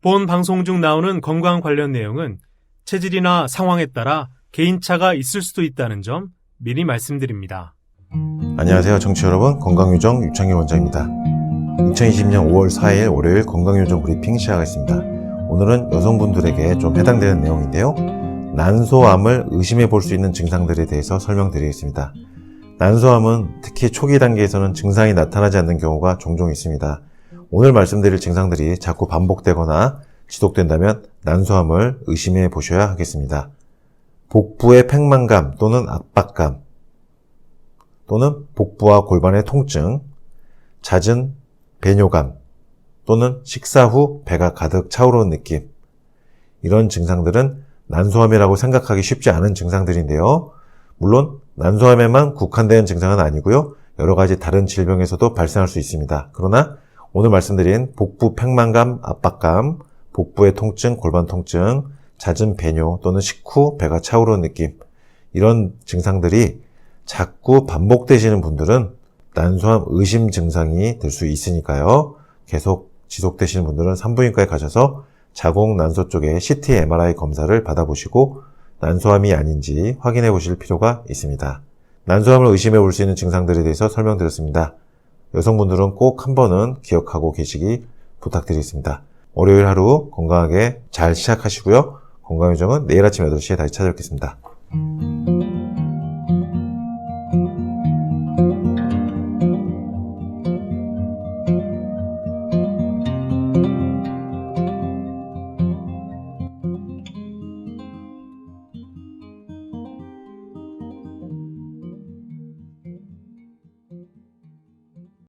본 방송 중 나오는 건강 관련 내용은 체질이나 상황에 따라 개인차가 있을 수도 있다는 점 미리 말씀드립니다. 안녕하세요 자 여러분. 건강요정 유창희 원장입니다. 2020년 5월 4일 월요일 건강요정 브리핑 시작하겠습니다. 오늘은 여성분들에게 좀 해당되는 내용인데요. 난소암을 의심해 볼 수 있는 증상들에 대해서 설명드리겠습니다. 난소암은 특히 초기 단계에서는 증상이 나타나지 않는 경우가 종종 있습니다 오늘 말씀드릴 증상들이 자꾸 반복되거나 지속된다면 난소암을 의심해 보셔야 하겠습니다 복부의 팽만감 또는 압박감 또는 복부와 골반의 통증, 잦은 배뇨감 또는 식사 후 배가 가득 차오르는 느낌. 이런 증상들은 난소암이라고 생각하기 쉽지 않은 증상들인데요. 물론 난소암에만 국한된 증상은 아니고요. 여러 가지 다른 질병에서도 발생할 수 있습니다. 그러나 오늘 말씀드린 복부 팽만감, 압박감, 복부의 통증, 골반 통증, 잦은 배뇨 또는 식후 배가 차오르는 느낌. 이런 증상들이 자꾸 반복되시는 분들은 난소암 의심 증상이 될 수 있으니까요. 계속 지속되시는 분들은 산부인과에 가셔서 자궁 난소 쪽에 CT, MRI 검사를 받아보시고 난소암이 아닌지 확인해 보실 필요가 있습니다. 난소암을 의심해 볼 수 있는 증상들에 대해서 설명드렸습니다. 여성분들은 꼭 한 번은 기억하고 계시기 부탁드리겠습니다. 월요일 하루 건강하게 잘 시작하시고요. 건강요정은 내일 아침 8시에 다시 찾아뵙겠습니다.